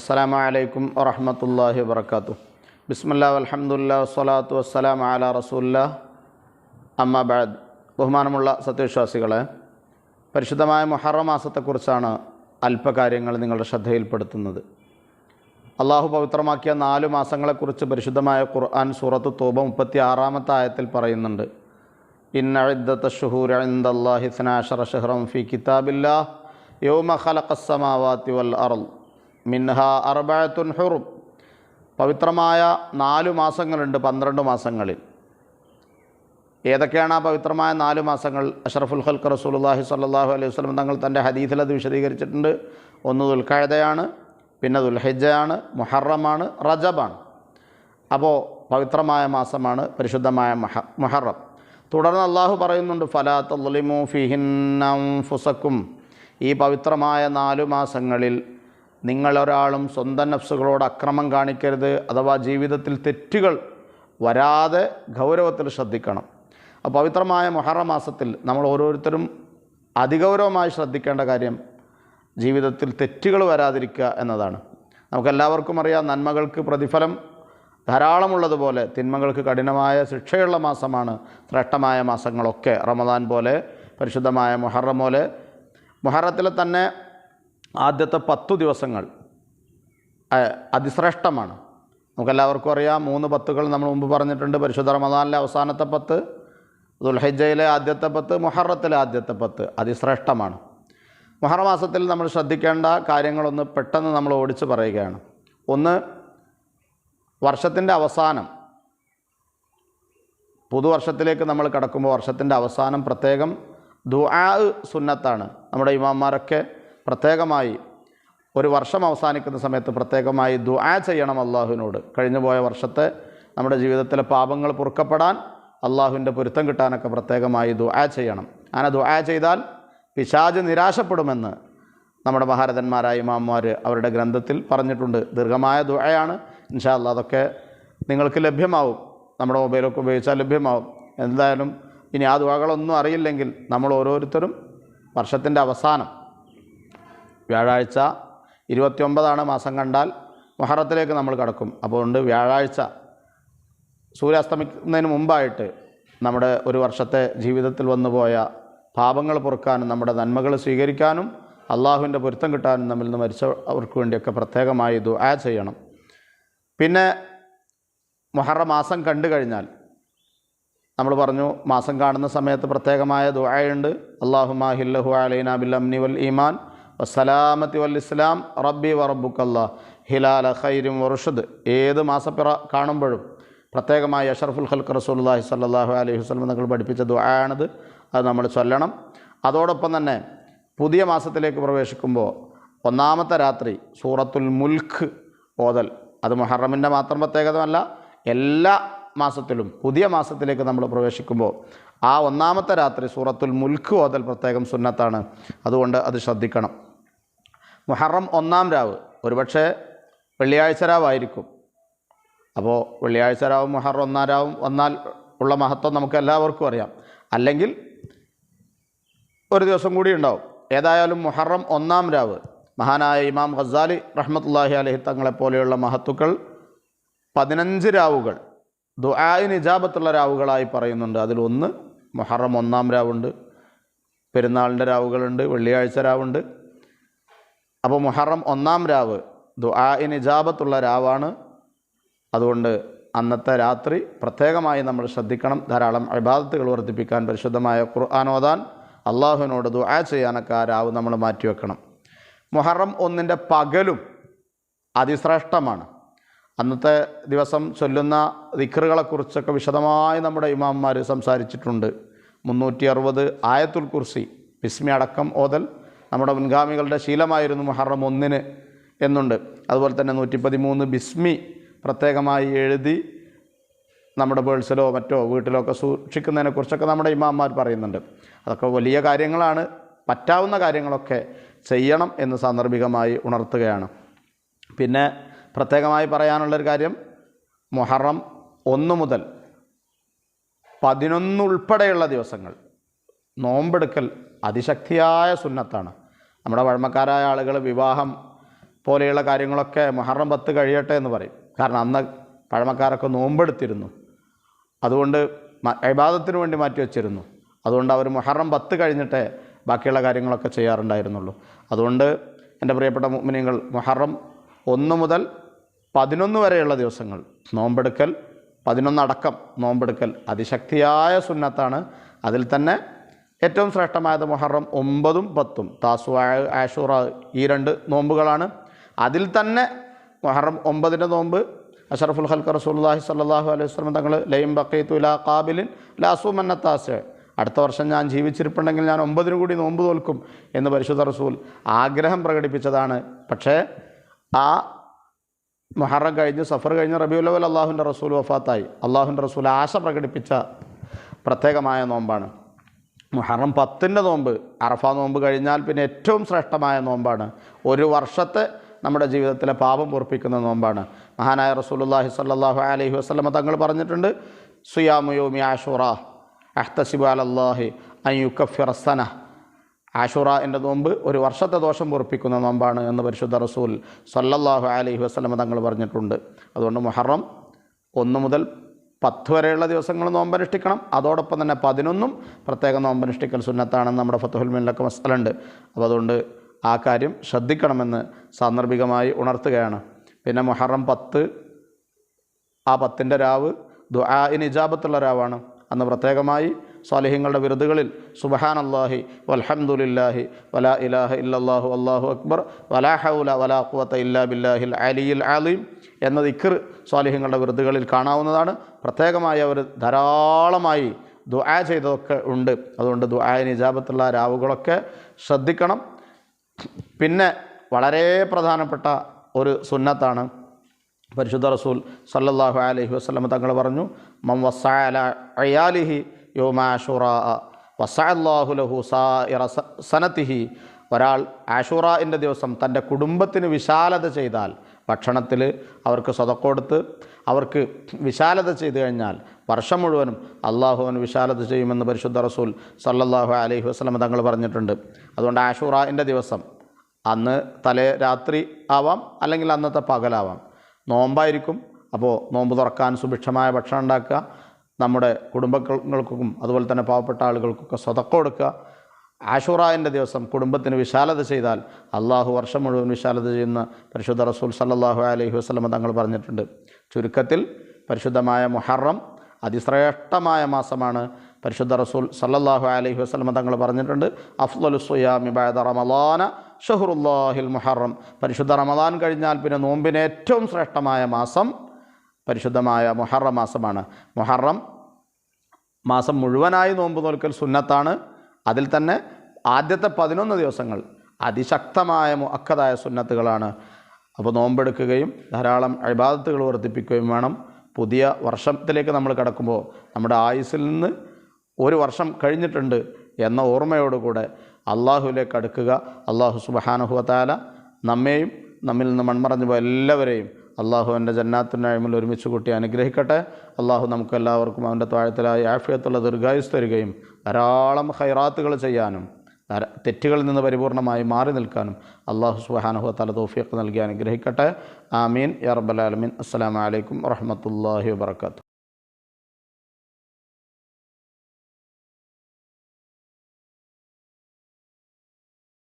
അസ്സലാമു അലൈക്കും വറഹമത്തല്ലാഹി വർക്കാത്തു ബിസ്മല്ലാ അലഹമുല്ല വസ്സലാത്തു വസ്സലാം അല റസൂല്ലാ അമ്മ ബാദ് ബഹുമാനമുള്ള സത്യവിശ്വാസികളെ പരിശുദ്ധമായ മുഹറം മാസത്തെക്കുറിച്ചാണ് അല്പകാര്യങ്ങൾ നിങ്ങളുടെ ശ്രദ്ധയിൽപ്പെടുത്തുന്നത്. അള്ളാഹു പവിത്രമാക്കിയ നാല് മാസങ്ങളെക്കുറിച്ച് പരിശുദ്ധമായ ഖുർആൻ സൂറത്ത് തോബ മുപ്പത്തി ആറാമത്തെ ആയത്തിൽ പറയുന്നുണ്ട്. ഇന്ന ഇദ്ദത്ത ഷുഹൂർ ഇന്ദല്ലാഹി സ്നാഷറ ഷഹ്റം ഫി കിതാബില്ലാ യൗമ ഖലഖസ്സമാവാത്തി വൽ അർൾ മിൻഹ അർബായത്തുൻ ഹുറും. പവിത്രമായ നാല് മാസങ്ങളുണ്ട് പന്ത്രണ്ട് മാസങ്ങളിൽ. ഏതൊക്കെയാണ് ആ പവിത്രമായ നാല് മാസങ്ങൾ? അഷറഫുൽ ഹൽക്ക് റസൂലുള്ളാഹി സ്വല്ലല്ലാഹു അലൈഹി വസ്ലം തങ്ങൾ തന്റെ ഹദീസിൽ അത് വിശദീകരിച്ചിട്ടുണ്ട്. ഒന്ന് ദുൽഖഅദയാണ് പിന്നെ ദുൽഹിജ്ജയാണ് മുഹറമാണ് റജബാണ്. അപ്പോൾ പവിത്രമായ മാസമാണ് പരിശുദ്ധമായ മഹ മുഹറം. തുടർന്ന് അള്ളാഹു പറയുന്നുണ്ട് ഫലാത്തുലിമു ഫിഹിന്നം ഫുസക്കും ഈ പവിത്രമായ നാലു മാസങ്ങളിൽ നിങ്ങളൊരാളും സ്വന്തം നഫ്സുകളോട് അക്രമം കാണിക്കരുത് അഥവാ ജീവിതത്തിൽ തെറ്റുകൾ വരാതെ ഗൗരവത്തിൽ ശ്രദ്ധിക്കണം. അപ്പോൾ പവിത്രമായ മൊഹറ മാസത്തിൽ നമ്മൾ ഓരോരുത്തരും അതിഗൗരവമായി ശ്രദ്ധിക്കേണ്ട കാര്യം ജീവിതത്തിൽ തെറ്റുകൾ വരാതിരിക്കുക എന്നതാണ്. നമുക്കെല്ലാവർക്കും അറിയാം നന്മകൾക്ക് പ്രതിഫലം ധാരാളമുള്ളതുപോലെ തിന്മകൾക്ക് കഠിനമായ ശിക്ഷയുള്ള മാസമാണ്. ശ്രേഷ്ഠമായ മാസങ്ങളൊക്കെ റമദാൻ പോലെ പരിശുദ്ധമായ മുഹറം പോലെ. മൊഹറത്തിലെ തന്നെ ആദ്യത്തെ പത്തു ദിവസങ്ങൾ അതിശ്രേഷ്ഠമാണ്. നമുക്കെല്ലാവർക്കും അറിയാം മൂന്ന് പത്തുകൾ നമ്മൾ മുമ്പ് പറഞ്ഞിട്ടുണ്ട്. പരിശുദ്ധ റമദാനിലെ അവസാനത്തെ പത്ത് ദുൽഹജ്ജയിലെ ആദ്യത്തെ പത്ത് മുഹറത്തിലെ ആദ്യത്തെ പത്ത് അതിശ്രേഷ്ഠമാണ്. മുഹറമാസത്തിൽ നമ്മൾ ശ്രദ്ധിക്കേണ്ട കാര്യങ്ങളൊന്ന് പെട്ടെന്ന് നമ്മൾ ഓടിച്ച് പറയുകയാണ്. ഒന്ന് വർഷത്തിന്റെ അവസാനം പുതുവർഷത്തിലേക്ക് നമ്മൾ കടക്കുമ്പോൾ വർഷത്തിന്റെ അവസാനം പ്രത്യേകം ദുആ സുന്നത്താണ്. നമ്മുടെ ഇമാന്മാരൊക്കെ പ്രത്യേകമായി ഒരു വർഷം അവസാനിക്കുന്ന സമയത്ത് പ്രത്യേകമായി ദുആ ചെയ്യണം അള്ളാഹുവിനോട്. കഴിഞ്ഞു പോയ വർഷത്തെ നമ്മുടെ ജീവിതത്തിലെ പാപങ്ങൾ പൊറുക്കപ്പെടാൻ അള്ളാഹുവിന്റെ പൊരുത്തം കിട്ടാനൊക്കെ പ്രത്യേകമായി ദുആ ചെയ്യണം. അങ്ങനെ ദുആ ചെയ്താൽ പിശാജ് നിരാശപ്പെടുമെന്ന് നമ്മുടെ മഹാരഥന്മാരായ ഇമാമ്മാർ അവരുടെ ഗ്രന്ഥത്തിൽ പറഞ്ഞിട്ടുണ്ട്. ദീർഘമായ ദുആയാണ്. ഇൻഷാ അല്ലാ അതൊക്കെ നിങ്ങൾക്ക് ലഭ്യമാവും. നമ്മുടെ മൊബൈലൊക്കെ ഉപയോഗിച്ചാൽ ലഭ്യമാവും. എന്തായാലും ഇനി ആ ദുആകളൊന്നും അറിയില്ലെങ്കിൽ നമ്മൾ ഓരോരുത്തരും വർഷത്തിന്റെ അവസാനം വ്യാഴാഴ്ച ഇരുപത്തിയൊമ്പതാണ് മാസം കണ്ടാൽ മുഹറത്തിലേക്ക് നമ്മൾ കടക്കും. അതുകൊണ്ട് വ്യാഴാഴ്ച സൂര്യാസ്തമിക്കുന്നതിന് മുമ്പായിട്ട് നമ്മുടെ ഒരു വർഷത്തെ ജീവിതത്തിൽ വന്നുപോയ പാപങ്ങൾ പൊറുക്കാനും നമ്മുടെ നന്മകൾ സ്വീകരിക്കാനും അള്ളാഹുവിന്റെ പൊരുത്തം കിട്ടാനും നമ്മിൽ നിന്ന് മരിച്ചവർക്ക് വേണ്ടിയൊക്കെ പ്രത്യേകമായി ദുആ ചെയ്യണം. പിന്നെ മൊഹറ മാസം കണ്ടു കഴിഞ്ഞാൽ നമ്മൾ പറഞ്ഞു മാസം കാണുന്ന സമയത്ത് പ്രത്യേകമായ ദുആയുണ്ട്. അള്ളാഹു മാഹില്ലഹു അലൈന ബിൽ അംനി വൽ ഈമാൻ. വസ്സലാമത്തി വല്ലിസ്ലാം റബ്ബി വറബുക്കല്ല ഹിലാല ഖൈരും വർഷദ് ഏത് മാസപ്പിറ കാണുമ്പോഴും പ്രത്യേകമായി അഷറഫുൽ ഖൽക്ക് റസൂലുള്ളാഹി സ്വല്ലല്ലാഹു അലൈഹി വസല്ലം നിങ്ങൾ പഠിപ്പിച്ച ദുആണത് അത് നമ്മൾ ചൊല്ലണം. അതോടൊപ്പം തന്നെ പുതിയ മാസത്തിലേക്ക് പ്രവേശിക്കുമ്പോൾ ഒന്നാമത്തെ രാത്രി സൂറത്തുൽ മുൽഖ് ഓതൽ. അത് മുഹറമിന്റെ മാത്രം പ്രത്യേകതമല്ല എല്ലാ മാസത്തിലും പുതിയ മാസത്തിലേക്ക് നമ്മൾ പ്രവേശിക്കുമ്പോൾ ആ ഒന്നാമത്തെ രാത്രി സൂറത്തുൽ മുൽഖ് ഓതൽ പ്രത്യേകം സുന്നത്താണ്. അതുകൊണ്ട് അത് ശ്രദ്ധിക്കണം. മുഹറം ഒന്നാം രാവ്. ഒരുപക്ഷെ വെള്ളിയാഴ്ച രാവായിരിക്കും. അപ്പോൾ വെള്ളിയാഴ്ച രാവും മുഹറം ഒന്നാം രാവും വന്നാൽ ഉള്ള മഹത്വം നമുക്ക് എല്ലാവർക്കും അറിയാം. അല്ലെങ്കിൽ ഒരു ദിവസം കൂടി ഉണ്ടാവും. ഏതായാലും മുഹറം ഒന്നാം രാവ്. മഹാനായ ഇമാം ഖസാലി റഹ്മത്തുല്ലാഹി അലഹി തങ്ങളെപ്പോലെയുള്ള മഹത്തുക്കൾ പതിനഞ്ച് രാവുകൾ ദുആയിന് ഇജാബത്തുള്ള രാവുകളായി പറയുന്നുണ്ട്. അതിലൊന്ന് മുഹറം ഒന്നാം രാവുണ്ട്. പെരുന്നാളിന്റെ രാവുകളുണ്ട്. വെള്ളിയാഴ്ച രാവുണ്ട്. അപ്പോൾ മുഹറം ഒന്നാം രാവ് ദുആഇന് ഇജാബത്തുള്ള രാവാണ്. അതുകൊണ്ട് അന്നത്തെ രാത്രി പ്രത്യേകമായി നമ്മൾ ശ്രദ്ധിക്കണം. ധാരാളം അഭിബാധത്തുകൾ വർദ്ധിപ്പിക്കാൻ പരിശുദ്ധമായ ഖുർആാനോദാൻ അള്ളാഹുവിനോട് ദുആ ചെയ്യാനൊക്കെ ആ രാവ് നമ്മൾ മാറ്റിവെക്കണം മുഹറം ഒന്നിന്റെ പകലും അതിശ്രേഷ്ഠമാണ്. അന്നത്തെ ദിവസം ചൊല്ലുന്ന ദിക്കറുകളെക്കുറിച്ചൊക്കെ വിശദമായി നമ്മുടെ ഇമാമ്മാർ സംസാരിച്ചിട്ടുണ്ട്. മുന്നൂറ്റി അറുപത് ആയത്തുൽ കുർസി ബിസ്മി അടക്കം ഓതൽ നമ്മുടെ മുൻഗാമികളുടെ ശീലമായിരുന്നു മുഹറം ഒന്നിന് എന്നുണ്ട്. അതുപോലെ തന്നെ നൂറ്റി പതിമൂന്ന് ബിസ്മി പ്രത്യേകമായി എഴുതി നമ്മുടെ പേഴ്സിലോ മറ്റോ വീട്ടിലോ ഒക്കെ സൂക്ഷിക്കുന്നതിനെക്കുറിച്ചൊക്കെ നമ്മുടെ ഇമാന്മാർ പറയുന്നുണ്ട്. അതൊക്കെ വലിയ കാര്യങ്ങളാണ്. പറ്റാവുന്ന കാര്യങ്ങളൊക്കെ ചെയ്യണം എന്ന് സാന്ദർഭികമായി ഉണർത്തുകയാണ്. പിന്നെ പ്രത്യേകമായി പറയാനുള്ളൊരു കാര്യം മുഹറം ഒന്ന് മുതൽ പതിനൊന്ന് ഉൾപ്പെടെയുള്ള ദിവസങ്ങൾ. നോമ്പെടുക്കൽ അതിശക്തിയായ സുന്നത്താണ്. നമ്മുടെ വഴമക്കാരായ ആളുകൾ വിവാഹം പോലെയുള്ള കാര്യങ്ങളൊക്കെ മുഹറം പത്ത് കഴിയട്ടെ എന്ന് പറയും. കാരണം അന്ന് പഴമക്കാരൊക്കെ നോമ്പെടുത്തിരുന്നു. അതുകൊണ്ട് ഇബാദത്തിന് വേണ്ടി മാറ്റി വച്ചിരുന്നു. അതുകൊണ്ട് അവർ മുഹറം പത്ത് കഴിഞ്ഞിട്ടേ ബാക്കിയുള്ള കാര്യങ്ങളൊക്കെ ചെയ്യാറുണ്ടായിരുന്നുള്ളൂ. അതുകൊണ്ട് എന്റെ പ്രിയപ്പെട്ട മുഅ്മിനീങ്ങൾ മുഹറം ഒന്ന് മുതൽ പതിനൊന്ന് വരെയുള്ള ദിവസങ്ങൾ നോമ്പെടുക്കൽ പതിനൊന്നടക്കം നോമ്പെടുക്കൽ അതിശക്തിയായ സുന്നത്താണ്. അതിൽ തന്നെ ഏറ്റവും ശ്രേഷ്ഠമായത് മുഹറം ഒമ്പതും പത്തും. താസു ആഷൂറ ഈ രണ്ട് നോമ്പുകളാണ്. അതിൽ തന്നെ മുഹറം ഒമ്പതിന്റെ നോമ്പ് അഷറഫുൽ ഹൽക്ക് റസൂലുള്ളാഹി സ്വല്ലല്ലാഹു അലൈഹി വസ്ലം തങ്ങൾ ലൈം ബക്കീത്തു ലാ കാബിലിൻ ലാസു മന്നത്താസ് അടുത്ത വർഷം ഞാൻ ജീവിച്ചിരിപ്പുണ്ടെങ്കിൽ ഞാൻ ഒമ്പതിനു കൂടി നോമ്പ് തോൽക്കും എന്ന് പരിശുദ്ധ റസൂൽ ആഗ്രഹം പ്രകടിപ്പിച്ചതാണ്. പക്ഷേ ആ മുഹറം കഴിഞ്ഞ് സഫർ കഴിഞ്ഞ് റബിയുല്ല അള്ളാഹുന്റെ റസൂൽ വഫാത്തായി. അള്ളാഹുന്റെ റസൂൽ ആശ പ്രകടിപ്പിച്ച പ്രത്യേകമായ നോമ്പാണ്. മുഹറം പത്തിന്റെ നോമ്പ് അറഫ നോമ്പ് കഴിഞ്ഞാൽ പിന്നെ ഏറ്റവും ശ്രേഷ്ഠമായ നോമ്പാണ്. ഒരു വർഷത്തെ നമ്മുടെ ജീവിതത്തിലെ പാപം പൊറപ്പിക്കുന്ന നോമ്പാണ്. മഹാനായ റസൂലുള്ളാഹി സ്വല്ലല്ലാഹു അലൈഹി വസല്ലമ തങ്ങൾ പറഞ്ഞിട്ടുണ്ട് സുയാമു യൗമി ആഷുറ അഹ്തസിബു അലല്ലാഹി അയ്യുക്കഫിറസന ആഷുറ എന്റെ നോമ്പ് ഒരു വർഷത്തെ ദോഷം പൊറപ്പിക്കുന്ന നോമ്പാണ് എന്ന് പരിശുദ്ധ റസൂൽ സല്ലല്ലാഹു അലൈഹി വസല്ലമ തങ്ങൾ പറഞ്ഞിട്ടുണ്ട്. അതുകൊണ്ട് മുഹറം ഒന്ന് മുതൽ പത്ത് വരെയുള്ള ദിവസങ്ങൾ നോമ്പനുഷ്ഠിക്കണം അതോടൊപ്പം തന്നെ പതിനൊന്നും പ്രത്യേക നോമ്പനുഷ്ഠിക്കൽ സുന്നത്താണെന്ന് നമ്മുടെ ഫത്തുഹുൽ മസലുണ്ട് അപ്പോൾ അതുകൊണ്ട് ആ കാര്യം ശ്രദ്ധിക്കണമെന്ന് സാന്ദർഭികമായി ഉണർത്തുകയാണ്. പിന്നെ മുഹറം പത്ത് ആ പത്തിന്റെ രാവ് ദുആഇന് ഇജാബത്തുള്ള രാവാണ്. അന്ന് പ്രത്യേകമായി സ്വാലിഹ്യങ്ങളുടെ വിരുദുകളിൽ സുബഹാൻ അള്ളാഹി വൽഹംദുലില്ലാഹി വലാ ഇലാഹ ഇല്ലാഹു അള്ളാഹു അക്ബർ വലാ ഹൗല വലാ ഖുവത ഇല്ലാ ബില്ലാഹിൽ അലിയിൽ അലീം എന്ന ദിക്കർ സ്വാലിഹ്യങ്ങളുടെ വിരുദുകളിൽ കാണാവുന്നതാണ്. പ്രത്യേകമായി അവർ ധാരാളമായി ദുആ ചെയ്തതൊക്കെ ഉണ്ട്. അതുകൊണ്ട് ദുആഇന് നിജാബത്തുള്ള രാവുകളൊക്കെ ശ്രദ്ധിക്കണം. പിന്നെ വളരെ പ്രധാനപ്പെട്ട ഒരു സുന്നത്താണ്. പരിശുദ്ധ റസൂൽ സല്ലല്ലാഹു അലൈഹി വസല്ലം തങ്ങൾ പറഞ്ഞു മം വസ്സഅല അയാലിഹി യോമാഷുറ വസാഹുലഹു ലഹു സായിറ സ- സനത്തിഹി. ഒരാൾ ആഷുറാന്റെ ദിവസം തന്റെ കുടുംബത്തിന് വിശാലത ചെയ്താൽ ഭക്ഷണത്തിൽ അവർക്ക് സ്വതക്കൊടുത്ത് അവർക്ക് വിശാലത ചെയ്തു കഴിഞ്ഞാൽ വർഷം മുഴുവനും അള്ളാഹുവിന് വിശാലത ചെയ്യുമെന്ന് പരിശുദ്ധ റസൂൽ സല്ലാഹു അലൈഹി വസല്ലം തങ്ങൾ പറഞ്ഞിട്ടുണ്ട്. അതുകൊണ്ട് ആഷുറാന്റെ ദിവസം അന്ന് തലേ രാത്രി ആവാം അല്ലെങ്കിൽ അന്നത്തെ പകലാവാം. നോമ്പായിരിക്കും അപ്പോൾ നോമ്പ് തുറക്കാൻ സുഭിക്ഷമായ ഭക്ഷണം ഉണ്ടാക്കുക. നമ്മുടെ കുടുംബങ്ങൾക്കും അതുപോലെ തന്നെ പാവപ്പെട്ട ആളുകൾക്കൊക്കെ സ്വതക്കം കൊടുക്കുക ആഷുറായന്റെ ദിവസം കുടുംബത്തിന് വിശാലത ചെയ്താൽ അള്ളാഹു വർഷം മുഴുവൻ വിശാലത ചെയ്യുന്ന പരിശുദ്ധ റസൂൽ സല്ലാഹു അലൈഹി വസ്ലമ തങ്ങൾ പറഞ്ഞിട്ടുണ്ട്. ചുരുക്കത്തിൽ പരിശുദ്ധമായ മുഹറം അതിശ്രേഷ്ഠമായ മാസമാണ് പരിശുദ്ധ റസൂൽ സല്ലാഹു അലൈഹി വസ്ലമ തങ്ങൾ പറഞ്ഞിട്ടുണ്ട്. അഫ്ലു സുയാമി ബഅദ റമളാന ഷഹുറുല്ലാഹിൽ മുഹറം. പരിശുദ്ധ റമദാൻ കഴിഞ്ഞാൽ പിന്നെ നോമ്പിന് ഏറ്റവും ശ്രേഷ്ഠമായ മാസം പരിശുദ്ധമായ മുഹറം മാസമാണ്. മുഹറം മാസം മുഴുവനായി നോമ്പ് നോൽക്കൽ സുന്നത്താണ്. അതിൽ തന്നെ ആദ്യത്തെ പതിനൊന്ന് ദിവസങ്ങൾ അതിശക്തമായ മുഅക്കതായ സുന്നത്തുകളാണ്. അപ്പോൾ നോമ്പെടുക്കുകയും ധാരാളം അഴിബാദത്തുകൾ വർദ്ധിപ്പിക്കുകയും വേണം. പുതിയ വർഷത്തിലേക്ക് നമ്മൾ കിടക്കുമ്പോൾ നമ്മുടെ ആയുസ്സിൽ നിന്ന് ഒരു വർഷം കഴിഞ്ഞിട്ടുണ്ട് എന്ന ഓർമ്മയോടുകൂടെ അള്ളാഹുവിലേക്ക് അടുക്കുക. അള്ളാഹു സുബഹാനുഹുവത്താല നമ്മെയും നമ്മിൽ നിന്ന് മൺമറഞ്ഞു പോയ എല്ലാവരെയും അള്ളാഹു ജന്നാത്തിന്റെ ജന്നാത്തിനായ്മൽ ഒരുമിച്ച് കൂട്ടി അനുഗ്രഹിക്കട്ടെ. അള്ളാഹു നമുക്ക് എല്ലാവർക്കും അവന്റെ താഴത്തിലായി ആഫിയത്തുള്ള ദീർഘായുസ് തരികയും ധാരാളം ഹൈറാത്തുകൾ ചെയ്യാനും തെറ്റുകളിൽ നിന്ന് പരിപൂർണമായി മാറി നിൽക്കാനും അള്ളാഹു സുബാനഹു തല തോഫിയൊക്കെ നൽകി അനുഗ്രഹിക്കട്ടെ. ആമീൻ. യർബലാലമീൻ അസ്സാം അലൈക്കും വറഹ്മത്തുള്ളാഹി വബർക്കാത്തു